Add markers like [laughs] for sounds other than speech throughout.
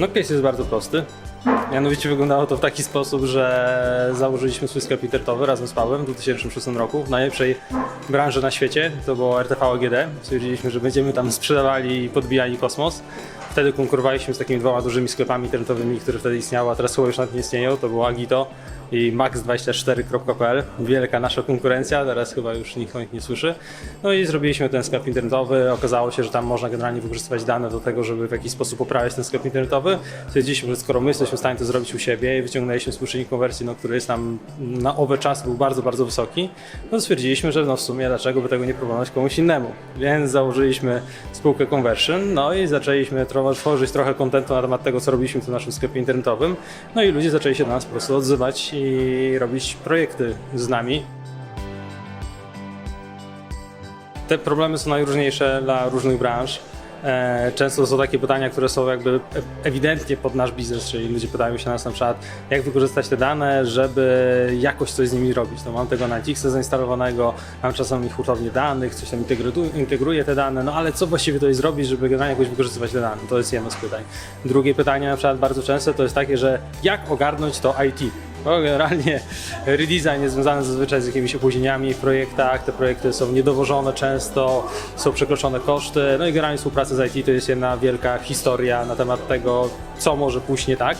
No case jest bardzo prosty. Mianowicie wyglądało to w taki sposób, że założyliśmy swój sklep internetowy razem z Pawłem w 2006 roku w najlepszej branży na świecie, to było RTV AGD. Stwierdziliśmy, że będziemy tam sprzedawali i podbijali kosmos. Wtedy konkurowaliśmy z takimi dwoma dużymi sklepami internetowymi, które wtedy istniały, a teraz chyba już nawet nie istnieją. To było Agito i max24.pl. Wielka nasza konkurencja, teraz chyba już nikt o nich nie słyszy. No i zrobiliśmy ten sklep internetowy. Okazało się, że tam można generalnie wykorzystywać dane do tego, żeby w jakiś sposób poprawiać ten sklep internetowy. Stwierdziliśmy, że skoro my jesteśmy w stanie to zrobić u siebie i wyciągnęliśmy współczynnik konwersji, no, który jest tam na owe czasy był bardzo, bardzo wysoki, no stwierdziliśmy, że no w sumie dlaczego by tego nie proponować komuś innemu. Więc założyliśmy spółkę Conversion, no i zaczęliśmy tworzyć trochę kontentu na temat tego, co robiliśmy w tym naszym sklepie internetowym. No i ludzie zaczęli się do nas po prostu odzywać i robić projekty z nami. Te problemy są najróżniejsze dla różnych branż. E, Często są takie pytania, które są jakby ewidentnie pod nasz biznes, czyli ludzie pytają się nas na przykład, jak wykorzystać te dane, żeby jakoś coś z nimi robić. No, mam tego na Tixa zainstalowanego, mam czasami hurtownię danych, coś tam integru- integruję te dane, no ale co właściwie tutaj zrobić, żeby jakoś wykorzystywać te dane? To jest jedno z pytań. Drugie pytanie na przykład bardzo częste to jest takie, że jak ogarnąć to IT? Bo generalnie redesign jest związany zazwyczaj z jakimiś opóźnieniami w projektach, te projekty są niedowożone często, są przekroczone koszty, no i generalnie współpraca z IT to jest jedna wielka historia na temat tego, co może pójść nie tak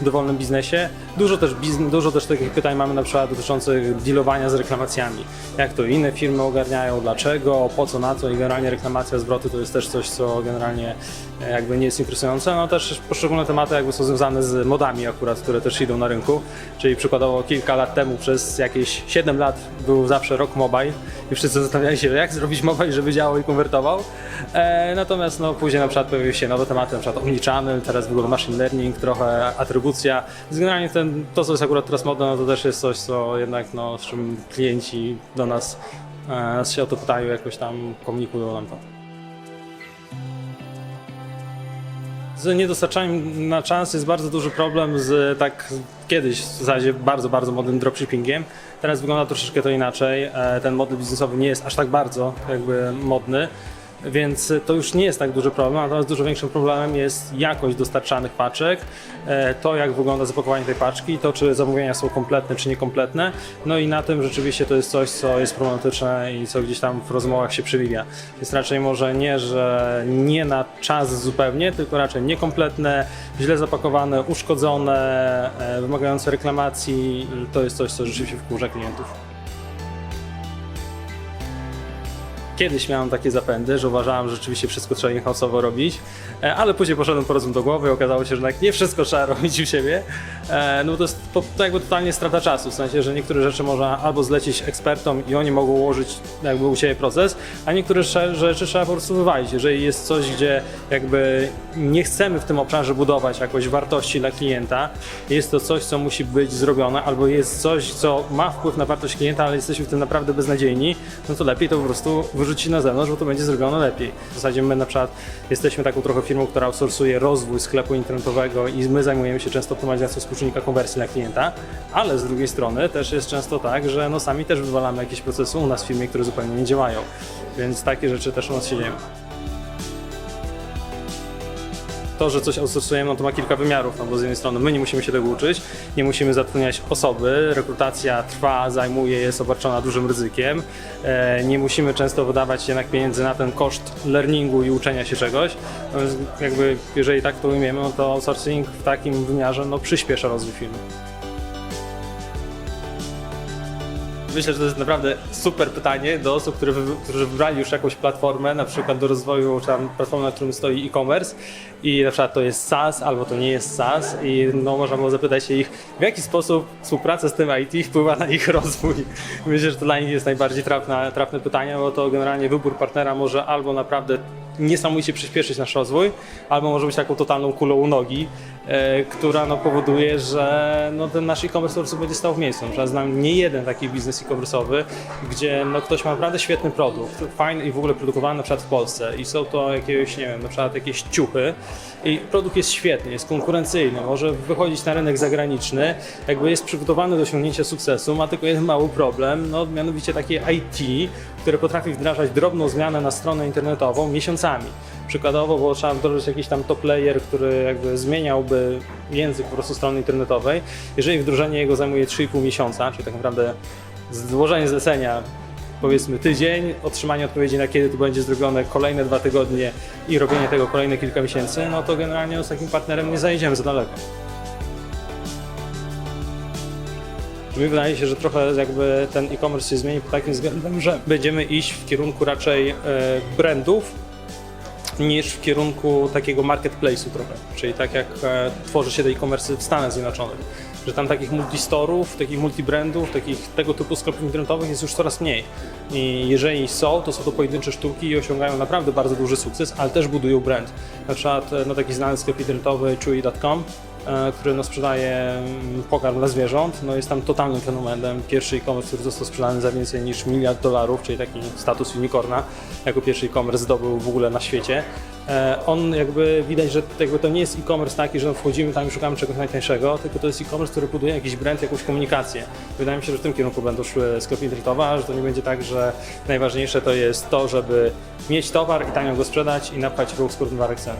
w dowolnym biznesie. Dużo też, dużo też takich pytań mamy na przykład dotyczących dealowania z reklamacjami. Jak to inne firmy ogarniają, dlaczego, po co, na co i generalnie reklamacja, zwroty to jest też coś, co generalnie e, jakby nie jest interesujące. No też poszczególne tematy jakby są związane z modami akurat, które też idą na rynku. Czyli przykładowo kilka lat temu przez jakieś 7 lat był zawsze rok mobile i wszyscy zastanawiali się, jak zrobić mobile, żeby działał i konwertował. E, natomiast no, później na przykład pojawiły się nowe tematy, na przykład omnichannel, teraz w ogóle machine learning, trochę atrybucja. Generalnie ten, to, co jest akurat teraz modne, no, to też jest coś, co jednak no, z czym klienci do nas, e, się o to pytają, jakoś tam komunikują nam to. Z niedostarczaniem na czas jest bardzo duży problem z tak kiedyś w zasadzie bardzo, bardzo modnym dropshippingiem. Teraz wygląda troszeczkę to inaczej. E, Ten model biznesowy nie jest aż tak bardzo jakby modny. Więc to już nie jest tak duży problem, natomiast dużo większym problemem jest jakość dostarczanych paczek, e, to jak wygląda zapakowanie tej paczki, to czy zamówienia są kompletne czy niekompletne. No i na tym rzeczywiście to jest coś, co jest problematyczne i co gdzieś tam w rozmowach się przewija. Więc raczej może nie, że nie na czas zupełnie, tylko raczej niekompletne, źle zapakowane, uszkodzone, e, wymagające reklamacji to jest coś, co rzeczywiście wkurza klientów. Kiedyś miałem takie zapędy, że uważałem, że rzeczywiście wszystko trzeba in-house'owo robić, e, ale później poszedłem po rozum do głowy i okazało się, że nie wszystko trzeba [laughs] robić u siebie. E, No to jest po- to jakby totalnie strata czasu, w sensie, że niektóre rzeczy można albo zlecić ekspertom i oni mogą ułożyć jakby u siebie proces, a niektóre rzeczy trzeba po prostu wywalić. Jeżeli jest coś, gdzie jakby nie chcemy w tym obszarze budować jakoś wartości dla klienta, jest to coś, co musi być zrobione, albo jest coś, co ma wpływ na wartość klienta, ale jesteśmy w tym naprawdę beznadziejni, no to lepiej to po prostu wyrzucić na zewnątrz, bo to będzie zrobione lepiej. W zasadzie my na przykład jesteśmy taką trochę firmą, która outsourcuje rozwój sklepu internetowego i my zajmujemy się często optymalizacją współczynnika konwersji dla klienta, ale z drugiej strony też jest często tak, że no sami też wywalamy jakieś procesy u nas w firmie, które zupełnie nie działają. Więc takie rzeczy też u nas się dzieją. to, że coś outsourcujemy, no to ma kilka wymiarów, no bo z jednej strony my nie musimy się tego uczyć, nie musimy zatrudniać osoby, rekrutacja trwa, zajmuje, jest obarczona dużym ryzykiem, e, nie musimy często wydawać jednak pieniędzy na ten koszt learningu i uczenia się czegoś, no więc jakby jeżeli tak to ujmiemy, no to outsourcing w takim wymiarze no przyspiesza rozwój firmy. Myślę, że to jest naprawdę super pytanie do osób, które którzy wybrali już jakąś platformę, na przykład do rozwoju, czy tam platformę, na którym stoi e-commerce. I na przykład to jest SaaS albo to nie jest SaaS. I no można było zapytać się ich, w jaki sposób współpraca z tym IT wpływa na ich rozwój. [laughs] Myślę, że to dla nich jest najbardziej trafne, trafne pytanie, bo to generalnie wybór partnera może albo naprawdę niesamowicie przyspieszyć nasz rozwój, albo może być taką totalną kulą u nogi, która no, powoduje, że no, ten nasz e-commerce po prostu będzie stał w miejscu. Na znam nie jeden taki biznes e-commerce'owy, gdzie no, ktoś ma naprawdę świetny produkt, fajny i w ogóle produkowany na przykład w Polsce i są to jakieś, nie wiem, na przykład jakieś ciuchy i produkt jest świetny, jest konkurencyjny, może wychodzić na rynek zagraniczny, jakby jest przygotowany do osiągnięcia sukcesu, ma tylko jeden mały problem, no mianowicie takie IT, które potrafi wdrażać drobną zmianę na stronę internetową miesiącami. Przykładowo, bo trzeba wdrożyć jakiś tam top layer, który jakby zmieniałby język po prostu strony internetowej. Jeżeli wdrożenie jego zajmuje 3,5 miesiąca, czyli tak naprawdę złożenie zlecenia powiedzmy tydzień, otrzymanie odpowiedzi na kiedy to będzie zrobione kolejne dwa tygodnie i robienie tego kolejne kilka miesięcy, no to generalnie z takim partnerem nie zajdziemy za daleko. Mi wydaje się, że trochę jakby ten e-commerce się zmieni pod takim względem, że będziemy iść w kierunku raczej e, brandów niż w kierunku takiego marketplace'u trochę. Czyli tak jak e, tworzy się te e-commerce w Stanach Zjednoczonych. Że tam takich multistorów, takich multibrandów, takich tego typu sklepów internetowych jest już coraz mniej. I jeżeli są, to są to pojedyncze sztuki i osiągają naprawdę bardzo duży sukces, ale też budują brand. Na przykład e, no, taki znany sklep internetowy chewy.com który no, sprzedaje mm, pokarm dla zwierząt, no jest tam totalnym fenomenem. Pierwszy e-commerce, który został sprzedany za więcej niż miliard dolarów, czyli taki status unicorna, jako pierwszy e-commerce zdobył w ogóle na świecie. E, On jakby widać, że jakby to nie jest e-commerce taki, że wchodzimy tam i szukamy czegoś najtańszego, tylko to jest e-commerce, który buduje jakiś brand, jakąś komunikację. Wydaje mi się, że w tym kierunku będą szły sklepy internetowe, że to nie będzie tak, że najważniejsze to jest to, żeby mieć towar i tanio go sprzedać i napchać ruch skórny warek ceny.